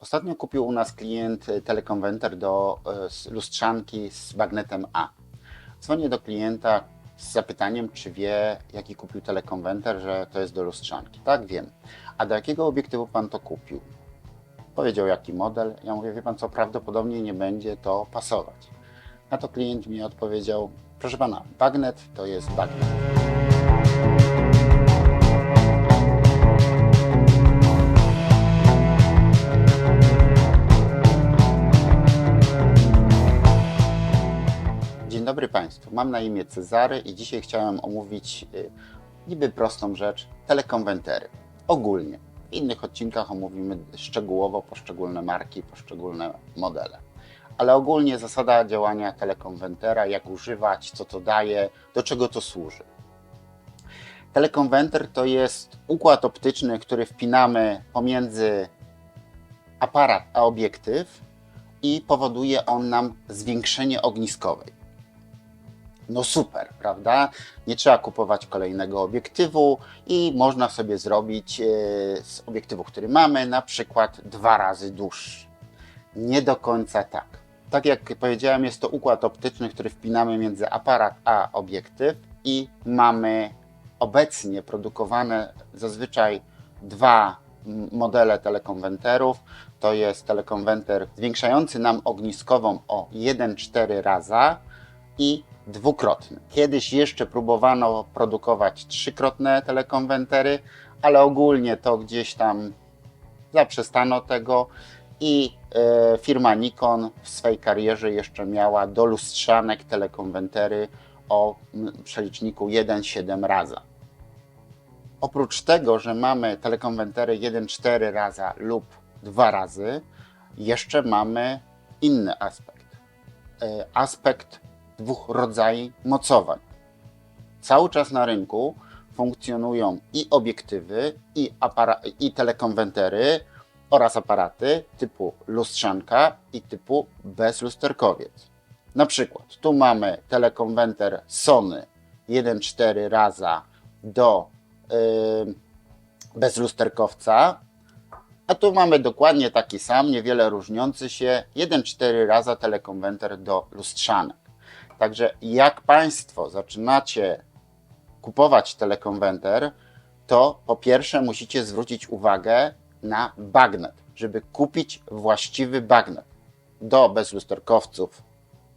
Ostatnio kupił u nas klient y, telekonwerter do y, lustrzanki z magnetem A. Dzwonię do klienta z zapytaniem, czy wie, jaki kupił telekonwerter, że to jest do lustrzanki. Tak, wiem. A do jakiego obiektywu pan to kupił? Powiedział, jaki model. Ja mówię, wie pan co, prawdopodobnie nie będzie to pasować. Na to klient mi odpowiedział, proszę pana, bagnet to jest bagnet. Dobry Państwu. Mam na imię Cezary i dzisiaj chciałem omówić y, niby prostą rzecz telekonwentery. Ogólnie. W innych odcinkach omówimy szczegółowo poszczególne marki, poszczególne modele. Ale ogólnie zasada działania telekonwentera, jak używać, co to daje, do czego to służy. Telekonwenter to jest układ optyczny, który wpinamy pomiędzy aparat a obiektyw i powoduje on nam zwiększenie ogniskowej. No super, prawda? Nie trzeba kupować kolejnego obiektywu i można sobie zrobić e, z obiektywu, który mamy, na przykład dwa razy dłuższy. Nie do końca tak. Tak jak powiedziałem, jest to układ optyczny, który wpinamy między aparat a obiektyw i mamy obecnie produkowane zazwyczaj dwa modele telekonwenterów. To jest telekonwenter zwiększający nam ogniskową o 1,4 raza i dwukrotny. Kiedyś jeszcze próbowano produkować trzykrotne telekonwentery, ale ogólnie to gdzieś tam zaprzestano tego i e, firma Nikon w swej karierze jeszcze miała do lustrzanek telekonwentery o przeliczniku 1,7 raza. Oprócz tego, że mamy telekonwentery 1,4 raza lub 2 razy, jeszcze mamy inny aspekt. E, aspekt dwóch rodzajów mocowań. Cały czas na rynku funkcjonują i obiektywy, i, i telekonwentery oraz aparaty typu lustrzanka i typu bezlusterkowiec. Na przykład tu mamy telekonwenter Sony 1.4 raza do yy, bezlusterkowca, a tu mamy dokładnie taki sam, niewiele różniący się 1.4 raza telekonwenter do lustrzanek. Także jak Państwo zaczynacie kupować telekonwenter, to po pierwsze musicie zwrócić uwagę na bagnet, żeby kupić właściwy bagnet. Do bezlusterkowców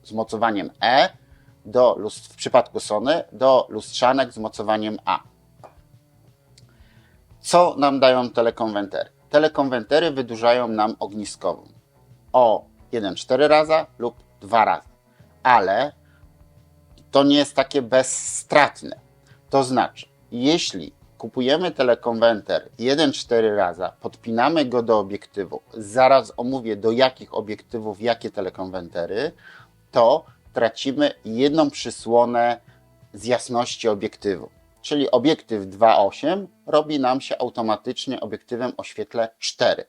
z mocowaniem E, do lust- w przypadku Sony do lustrzanek z mocowaniem A. Co nam dają telekonwentery? Telekonwentery wydłużają nam ogniskową o 1,4 raza lub 2 razy. Ale to nie jest takie bezstratne. To znaczy, jeśli kupujemy telekonwenter 1,4 raza, podpinamy go do obiektywu, zaraz omówię do jakich obiektywów jakie telekonwentery, to tracimy jedną przysłonę z jasności obiektywu. Czyli obiektyw 2.8 robi nam się automatycznie obiektywem o świetle 4.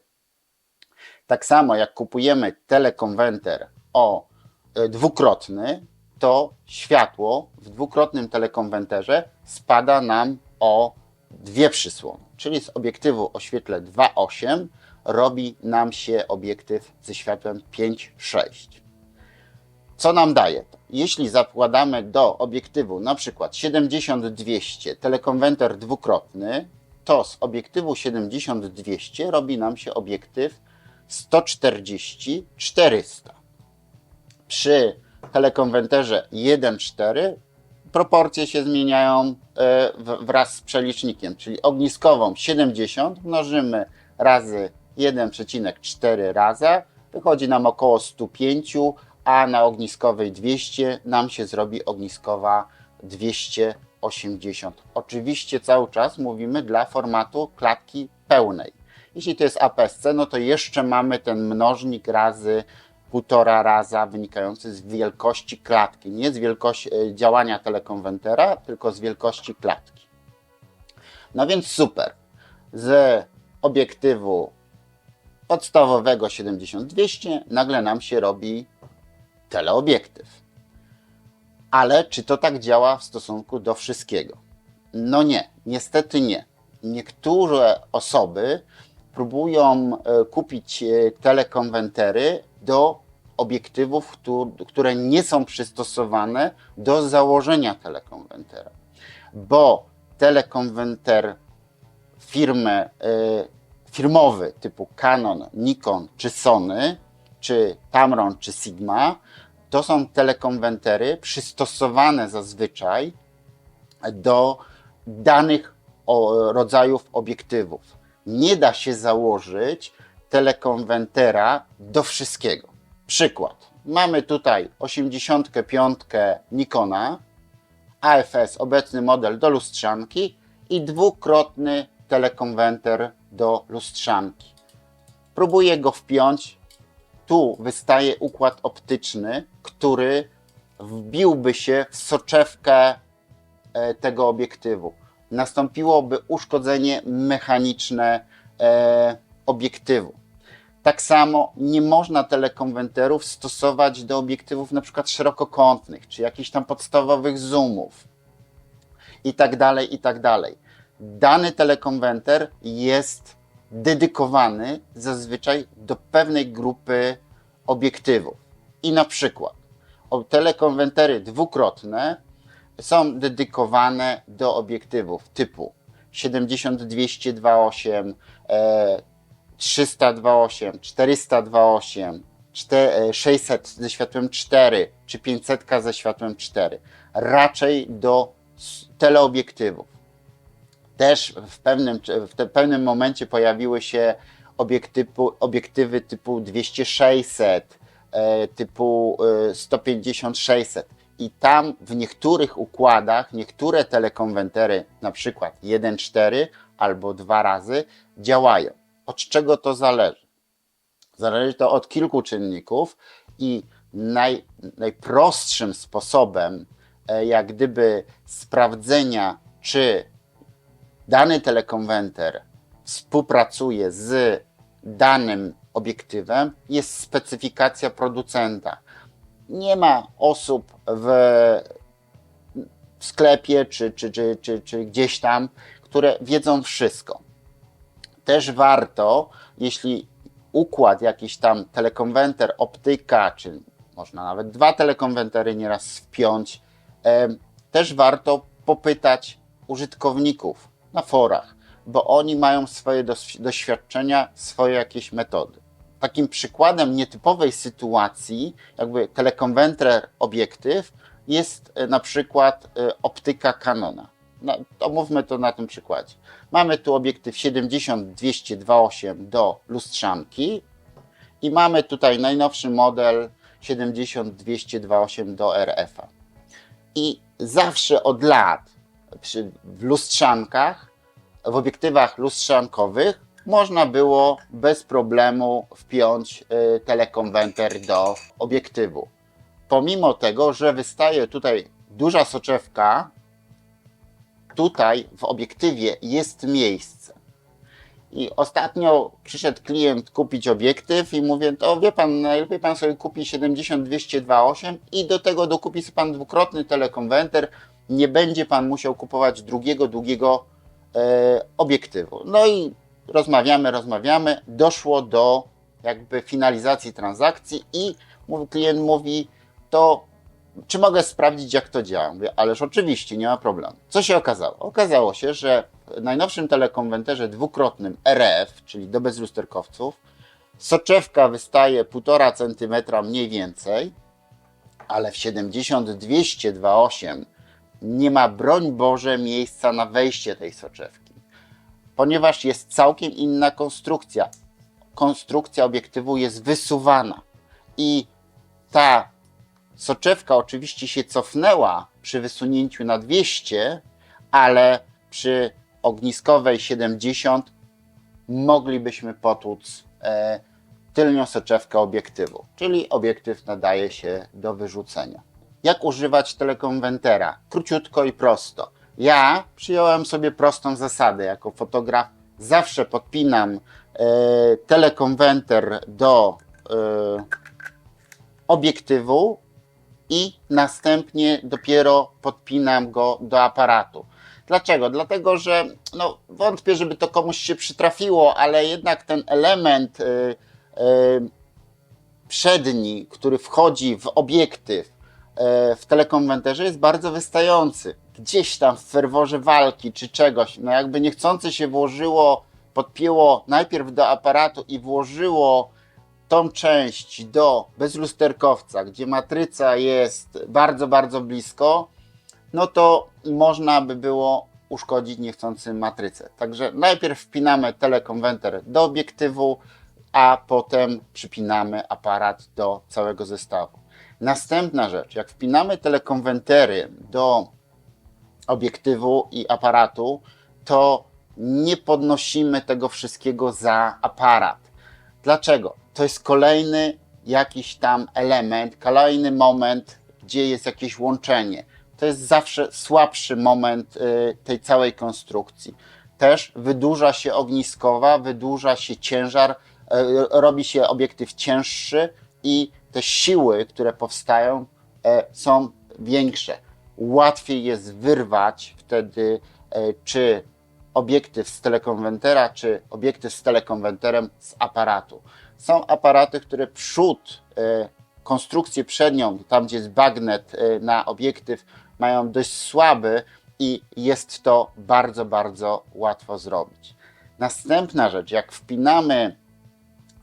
Tak samo jak kupujemy telekonwenter o e, dwukrotny, to światło w dwukrotnym telekonwenterze spada nam o dwie przysłony. Czyli z obiektywu o świetle 2.8 robi nam się obiektyw ze światłem 5.6. Co nam daje to? Jeśli zakładamy do obiektywu na przykład 70-200 telekonwenter dwukrotny, to z obiektywu 70-200 robi nam się obiektyw 140-400. Przy telekonwenterze 1.4 proporcje się zmieniają e, wraz z przelicznikiem, czyli ogniskową 70 mnożymy razy 1,4 raza, wychodzi nam około 105, a na ogniskowej 200 nam się zrobi ogniskowa 280. Oczywiście cały czas mówimy dla formatu klatki pełnej. Jeśli to jest APS-C, no to jeszcze mamy ten mnożnik razy półtora raza wynikający z wielkości klatki. Nie z wielkości e, działania telekonwentera, tylko z wielkości klatki. No więc super. Z obiektywu podstawowego 70-200 nagle nam się robi teleobiektyw. Ale czy to tak działa w stosunku do wszystkiego? No nie, niestety nie. Niektóre osoby próbują e, kupić e, telekonwentery do obiektywów, któ- które nie są przystosowane do założenia telekonwentera. Bo telekonwenter firmy, e, firmowy typu Canon, Nikon czy Sony, czy Tamron czy Sigma, to są telekonwentery przystosowane zazwyczaj do danych rodzajów obiektywów. Nie da się założyć telekonwentera do wszystkiego. Przykład. Mamy tutaj 85 Nikona, AFS, obecny model do lustrzanki i dwukrotny telekonwenter do lustrzanki. Próbuję go wpiąć. Tu wystaje układ optyczny, który wbiłby się w soczewkę e, tego obiektywu. Nastąpiłoby uszkodzenie mechaniczne e, obiektywu. Tak samo nie można telekonwenterów stosować do obiektywów na przykład szerokokątnych, czy jakichś tam podstawowych zoomów i tak dalej, i tak dalej. Dany telekonwenter jest dedykowany zazwyczaj do pewnej grupy obiektywów. I na przykład telekonwentery dwukrotne są dedykowane do obiektywów typu 70-200-2.8, e, 300-2.8, 400-2.8, czte- e, 600 ze światłem 4 czy 500 ze światłem 4. Raczej do teleobiektywów. Też w pewnym, w te, pewnym momencie pojawiły się obiektywu, obiektywy typu 200-600, e, typu e, 150-600. I tam w niektórych układach, niektóre telekonwentery, na przykład 1.4 albo dwa razy, działają. Od czego to zależy? Zależy to od kilku czynników i naj, najprostszym sposobem, e, jak gdyby sprawdzenia, czy dany telekonwenter współpracuje z danym obiektywem, jest specyfikacja producenta. Nie ma osób w, w sklepie czy, czy, czy, czy, czy gdzieś tam, które wiedzą wszystko. Też warto, jeśli układ jakiś tam telekonwenter, optyka, czy można nawet dwa telekonwentery nieraz wpiąć, też warto popytać użytkowników na forach, bo oni mają swoje doś- doświadczenia, swoje jakieś metody. Takim przykładem nietypowej sytuacji, jakby telekonwenter obiektyw, jest e, na przykład e, optyka Canona. No, omówmy to na tym przykładzie. Mamy tu obiektyw 70-200-2.8 do lustrzanki i mamy tutaj najnowszy model 70-200-2.8 do RF-a. I zawsze od lat przy, w lustrzankach, w obiektywach lustrzankowych można było bez problemu wpiąć y, telekonwenter do obiektywu. Pomimo tego, że wystaje tutaj duża soczewka, tutaj w obiektywie jest miejsce. I ostatnio przyszedł klient kupić obiektyw i mówię, to wie pan, najlepiej pan sobie kupi 70-200-2.8 i do tego dokupi sobie pan dwukrotny telekonwenter, nie będzie pan musiał kupować drugiego, długiego e, obiektywu. No i rozmawiamy, rozmawiamy, doszło do jakby finalizacji transakcji i klient mówi, to czy mogę sprawdzić, jak to działa? Mówię, ależ oczywiście, nie ma problemu. Co się okazało? Okazało się, że w najnowszym telekonwenterze dwukrotnym RF, czyli do bezlusterkowców, soczewka wystaje 1,5 cm mniej więcej, ale w 70-200-2.8 nie ma, broń Boże, miejsca na wejście tej soczewki, ponieważ jest całkiem inna konstrukcja. Konstrukcja obiektywu jest wysuwana i soczewka oczywiście się cofnęła przy wysunięciu na 200, ale przy ogniskowej 70 moglibyśmy potłuc e, tylnią soczewkę obiektywu, czyli obiektyw nadaje się do wyrzucenia. Jak używać telekonwentera? Króciutko i prosto. Ja przyjąłem sobie prostą zasadę jako fotograf. Zawsze podpinam e, telekonwenter do e, obiektywu i następnie dopiero podpinam go do aparatu. Dlaczego? Dlatego, że no, wątpię, żeby to komuś się przytrafiło, ale jednak ten element y, y, przedni, który wchodzi w obiektyw y, w telekonwenterze jest bardzo wystający. Gdzieś tam w ferworze walki czy czegoś, no jakby niechcący się włożyło, podpięło najpierw do aparatu i włożyło tą część do bezlusterkowca, gdzie matryca jest bardzo, bardzo blisko, no to można by było uszkodzić niechcący matrycę. Także najpierw wpinamy telekonwenter do obiektywu, a potem przypinamy aparat do całego zestawu. Następna rzecz, jak wpinamy telekonwentery do obiektywu i aparatu, to nie podnosimy tego wszystkiego za aparat. Dlaczego? To jest kolejny jakiś tam element, kolejny moment, gdzie jest jakieś łączenie. To jest zawsze słabszy moment y, tej całej konstrukcji. Też wydłuża się ogniskowa, wydłuża się ciężar, y, robi się obiektyw cięższy i te siły, które powstają, y, są większe. Łatwiej jest wyrwać wtedy czy obiektyw z telekonwentera, czy obiektyw z telekonwenterem z aparatu. Są aparaty, które przód, e, konstrukcję przednią, tam gdzie jest bagnet e, na obiektyw, mają dość słaby i jest to bardzo, bardzo łatwo zrobić. Następna rzecz, jak wpinamy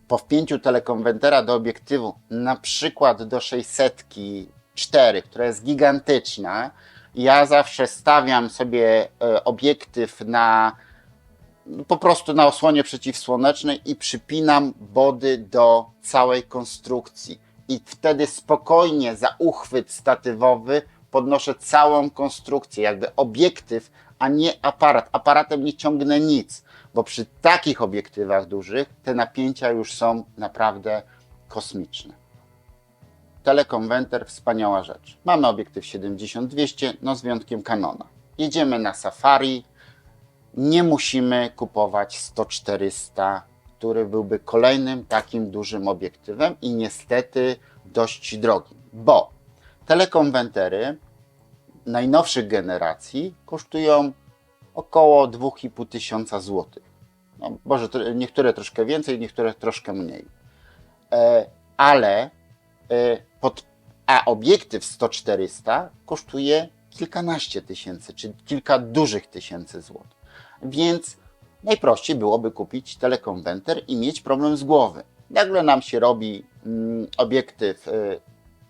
po wpięciu telekonwentera do obiektywu, na przykład do 604, która jest gigantyczna, ja zawsze stawiam sobie e, obiektyw na po prostu na osłonie przeciwsłonecznej i przypinam body do całej konstrukcji. I wtedy spokojnie za uchwyt statywowy podnoszę całą konstrukcję, jakby obiektyw, a nie aparat. Aparatem nie ciągnę nic, bo przy takich obiektywach dużych te napięcia już są naprawdę kosmiczne. Telekonwenter, wspaniała rzecz. Mamy obiektyw 70-200, no z wyjątkiem Canona. Jedziemy na safari, nie musimy kupować 100-400, który byłby kolejnym takim dużym obiektywem i niestety dość drogim, bo telekonwentery najnowszych generacji kosztują około 2,5 tysiąca złotych. No, może niektóre troszkę więcej, niektóre troszkę mniej. E, ale e, pod, a obiektyw 100-400 kosztuje kilkanaście tysięcy, czy kilka dużych tysięcy złotych. Więc najprościej byłoby kupić telekonwenter i mieć problem z głowy. Nagle nam się robi mm, obiektyw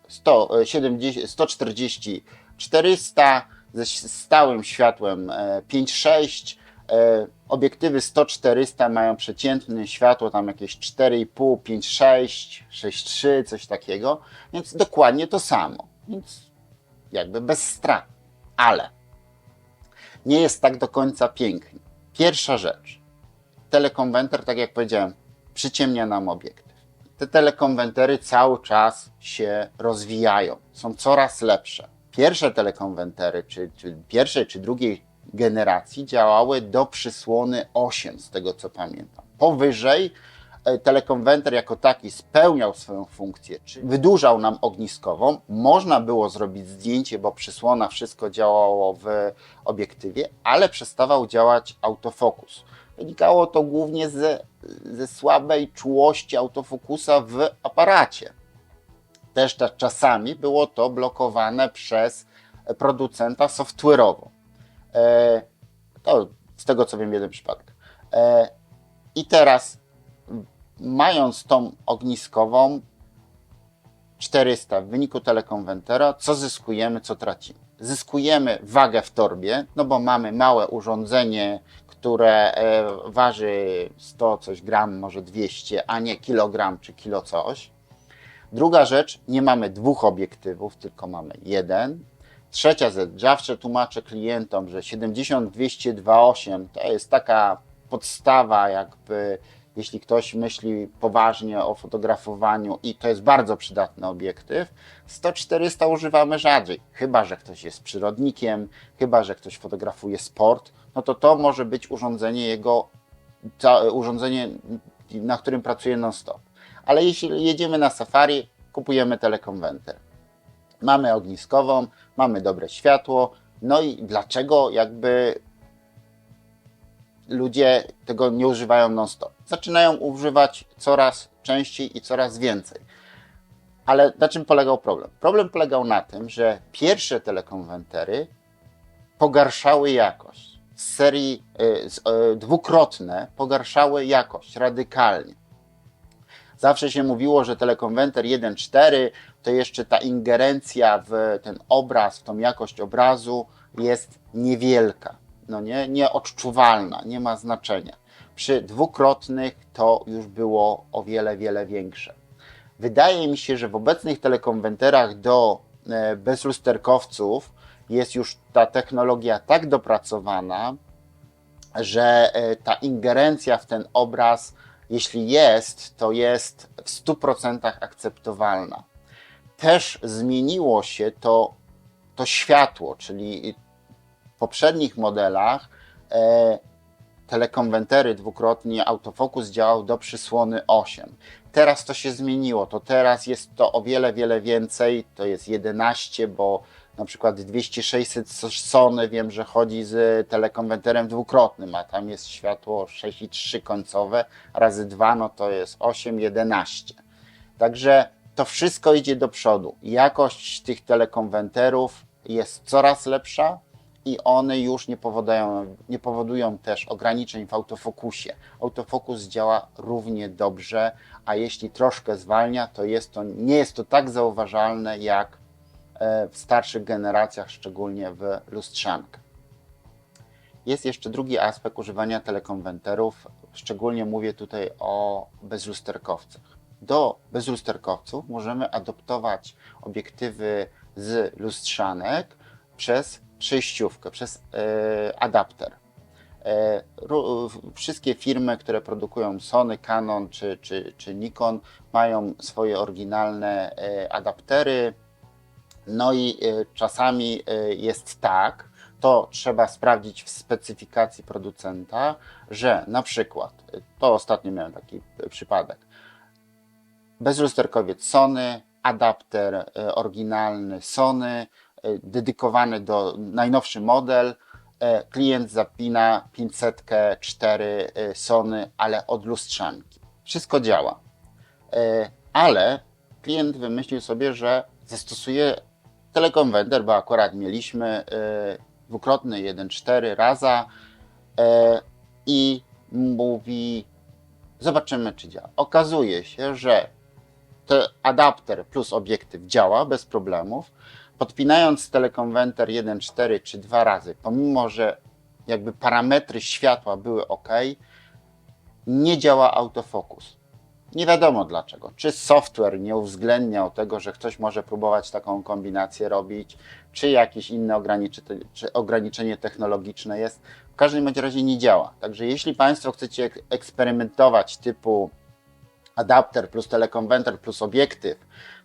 100, 70, 140 400 ze stałym światłem 5.6. E, obiektywy 100-400 mają przeciętne światło tam jakieś 4,5, 5,6, 6,3, coś takiego, więc dokładnie to samo. Więc jakby bez strat. Ale nie jest tak do końca pięknie. Pierwsza rzecz. Telekonwenter, tak jak powiedziałem, przyciemnia nam obiektyw. Te telekonwentery cały czas się rozwijają, są coraz lepsze. Pierwsze telekonwentery, czy, czy pierwszej, czy drugiej generacji działały do przysłony 8, z tego co pamiętam. Powyżej E, telekonwenter jako taki spełniał swoją funkcję, czy wydłużał nam ogniskową, można było zrobić zdjęcie, bo przysłona wszystko działało w obiektywie, ale przestawał działać autofokus. Wynikało to głównie ze, ze słabej czułości autofokusa w aparacie. Też czasami było to blokowane przez producenta software'owo. E, to z tego co wiem, jeden przypadek. E, I teraz mając tą ogniskową 400 w wyniku telekonwentera, co zyskujemy, co tracimy? Zyskujemy wagę w torbie, no bo mamy małe urządzenie, które e, waży 100 coś gram, może 200, a nie kilogram czy kilo coś. Druga rzecz, nie mamy dwóch obiektywów, tylko mamy jeden. Trzecia rzecz, zawsze tłumaczę klientom, że 70-200-2.8 to jest taka podstawa jakby jeśli ktoś myśli poważnie o fotografowaniu i to jest bardzo przydatny obiektyw, 100-400 używamy rzadziej. Chyba, że ktoś jest przyrodnikiem, chyba, że ktoś fotografuje sport, no to to może być urządzenie jego, urządzenie, na którym pracuje non-stop. Ale jeśli jedziemy na safari, kupujemy telekonwenter. Mamy ogniskową, mamy dobre światło, No i dlaczego jakby ludzie tego nie używają non-stop? Zaczynają używać coraz częściej i coraz więcej. Ale na czym polegał problem? Problem polegał na tym, że pierwsze telekonwentery pogarszały jakość. Z serii y, y, dwukrotne pogarszały jakość radykalnie. Zawsze się mówiło, że telekonwenter 1.4 to jeszcze ta ingerencja w ten obraz, w tą jakość obrazu jest niewielka, no nie, nieodczuwalna, nie ma znaczenia. Przy dwukrotnych to już było o wiele, wiele większe. Wydaje mi się, że w obecnych telekonwenterach do e, bezlusterkowców jest już ta technologia tak dopracowana, że e, ta ingerencja w ten obraz, jeśli jest, to jest w 100% akceptowalna. Też zmieniło się to, to światło, czyli w poprzednich modelach e, telekonwentery dwukrotnie autofokus działał do przysłony 8. Teraz to się zmieniło, to teraz jest to o wiele, wiele więcej, to jest 11, bo na przykład 200-600 Sony wiem, że chodzi z telekonwenterem dwukrotnym, a tam jest światło 6,3 końcowe razy 2, no to jest 8,11. Także to wszystko idzie do przodu. Jakość tych telekonwenterów jest coraz lepsza i one już nie powodują, nie powodują też ograniczeń w autofokusie. Autofokus działa równie dobrze, a jeśli troszkę zwalnia, to, jest to nie jest to tak zauważalne jak e, w starszych generacjach, szczególnie w lustrzankę. Jest jeszcze drugi aspekt używania telekonwenterów, szczególnie mówię tutaj o bezlusterkowcach. Do bezlusterkowców możemy adoptować obiektywy z lustrzanek przez przejściówkę, przez e, adapter. E, wszystkie firmy, które produkują Sony, Canon czy, czy, czy Nikon, mają swoje oryginalne e, adaptery. No i czasami jest tak, to trzeba sprawdzić w specyfikacji producenta, że na przykład, to ostatnio miałem taki przypadek, bezlusterkowiec Sony, adapter oryginalny Sony, E, dedykowany do najnowszy model. E, klient zapina 504 e, Sony, ale od lustrzanki. Wszystko działa. Ale klient wymyślił sobie, że zastosuje telekonwender, bo akurat mieliśmy dwukrotny 1.4 raza i mówi zobaczymy czy działa. Okazuje się, że ten adapter plus obiektyw działa bez problemów, podpinając telekonwenter 1.4 czy dwa razy, pomimo że jakby parametry światła były ok, nie działa autofokus. Nie wiadomo dlaczego. Czy software nie uwzględniał tego, że ktoś może próbować taką kombinację robić, czy jakieś inne ograniczenie technologiczne jest. W każdym razie nie działa. Także jeśli Państwo chcecie eksperymentować typu adapter plus telekonwenter plus obiektyw,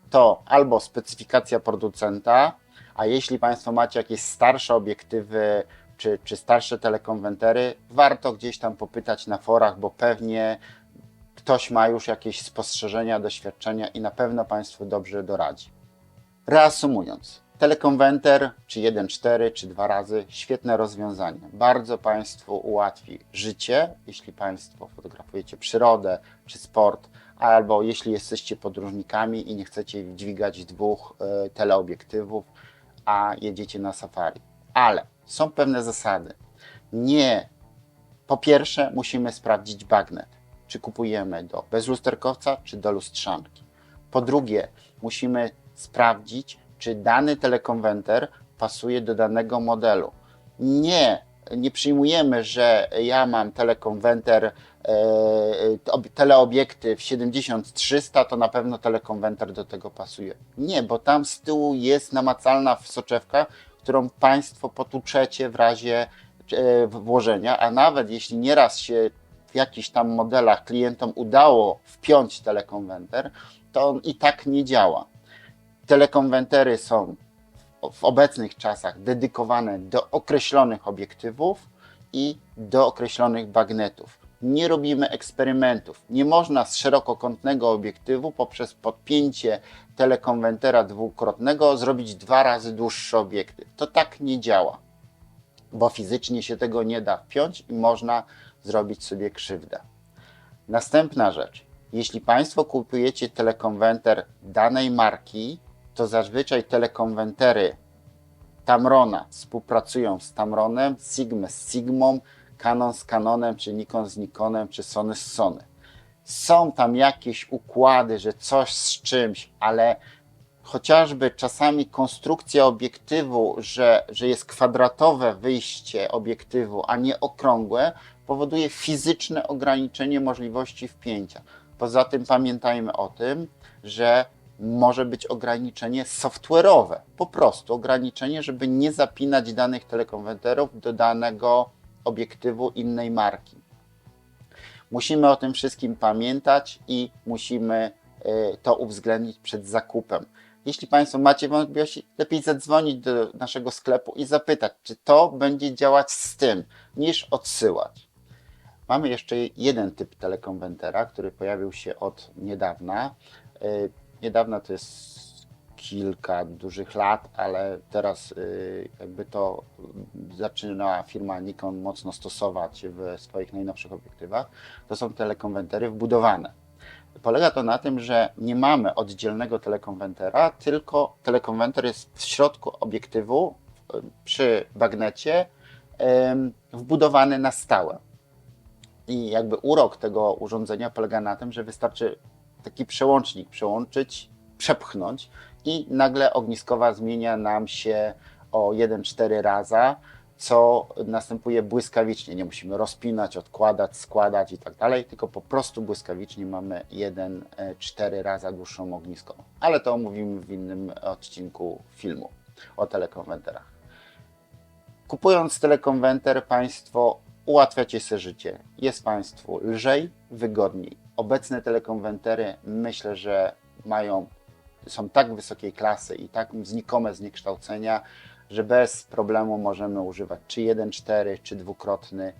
to albo specyfikacja producenta, a jeśli Państwo macie jakieś starsze obiektywy czy, czy starsze telekonwentery, warto gdzieś tam popytać na forach, bo pewnie ktoś ma już jakieś spostrzeżenia, doświadczenia i na pewno Państwu dobrze doradzi. Reasumując, telekonwenter czy 1.4 czy dwa razy świetne rozwiązanie. Bardzo Państwu ułatwi życie, jeśli Państwo fotografujecie przyrodę czy sport albo jeśli jesteście podróżnikami i nie chcecie dźwigać dwóch e, teleobiektywów, a jedziecie na safari. Ale są pewne zasady. Nie, po pierwsze musimy sprawdzić bagnet, czy kupujemy do bezlusterkowca, czy do lustrzanki. Po drugie, musimy sprawdzić, czy dany telekonwenter pasuje do danego modelu. Nie nie przyjmujemy, że ja mam telekonwenter, teleobiektyw 70-300, to na pewno telekonwenter do tego pasuje. Nie, bo tam z tyłu jest namacalna soczewka, którą Państwo potuczecie w razie e, włożenia, a nawet jeśli nieraz się w jakichś tam modelach klientom udało wpiąć telekonwenter, to on i tak nie działa. Telekonwentery są w obecnych czasach dedykowane do określonych obiektywów i do określonych bagnetów. Nie robimy eksperymentów. Nie można z szerokokątnego obiektywu poprzez podpięcie telekonwentera dwukrotnego zrobić dwa razy dłuższy obiektyw. To tak nie działa. bo fizycznie się tego nie da wpiąć i można zrobić sobie krzywdę. Następna rzecz. Jeśli Państwo kupujecie telekonwenter danej marki, to zazwyczaj telekonwentery Tamrona współpracują z Tamronem, Sigma z Sigmą, Canon z Canonem, czy Nikon z Nikonem, czy Sony z Sony. Są tam jakieś układy, że coś z czymś, ale chociażby czasami konstrukcja obiektywu, że, że jest kwadratowe wyjście obiektywu, a nie okrągłe, powoduje fizyczne ograniczenie możliwości wpięcia. Poza tym pamiętajmy o tym, że może być ograniczenie software'owe, po prostu ograniczenie, żeby nie zapinać danych telekonwenterów do danego obiektywu innej marki. Musimy o tym wszystkim pamiętać i musimy y, to uwzględnić przed zakupem. Jeśli Państwo macie wątpliwości, lepiej zadzwonić do naszego sklepu i zapytać, czy to będzie działać z tym, niż odsyłać. Mamy jeszcze jeden typ telekonwentera, który pojawił się od niedawna. Y, Niedawna to jest kilka dużych lat, ale teraz y, jakby to zaczynała firma Nikon mocno stosować w swoich najnowszych obiektywach. To są telekonwentery wbudowane. Polega to na tym, że nie mamy oddzielnego telekonwentera, tylko telekonwenter jest w środku obiektywu y, przy bagnecie wbudowany na stałe. I jakby urok tego urządzenia polega na tym, że wystarczy taki przełącznik przełączyć, przepchnąć i nagle ogniskowa zmienia nam się o 1-4 raza, co następuje błyskawicznie. Nie musimy rozpinać, odkładać, składać i tak dalej, tylko po prostu błyskawicznie mamy 1-4 raza dłuższą ogniskową. Ale to omówimy w innym odcinku filmu o telekonwenterach. Kupując telekonwenter, Państwo ułatwiacie sobie życie. Jest Państwu lżej, wygodniej. Obecne telekonwentery myślę, że mają, są tak wysokiej klasy i tak znikome zniekształcenia, że bez problemu możemy używać czy 1.4, czy dwukrotny,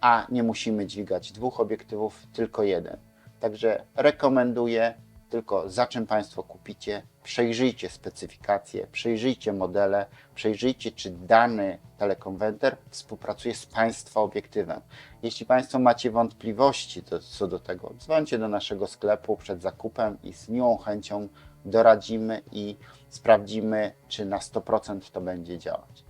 a nie musimy dźwigać dwóch obiektywów, tylko jeden. Także rekomenduję, tylko za czym Państwo kupicie, przejrzyjcie specyfikacje, przejrzyjcie modele, przejrzyjcie, czy dany telekonwenter współpracuje z Państwa obiektywem. Jeśli Państwo macie wątpliwości to, co do tego, dzwońcie do naszego sklepu przed zakupem i z miłą chęcią doradzimy i sprawdzimy, czy na 100% to będzie działać.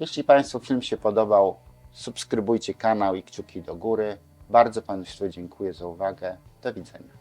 Jeśli Państwu film się podobał, subskrybujcie kanał i kciuki do góry. Bardzo Państwu dziękuję za uwagę. Do widzenia.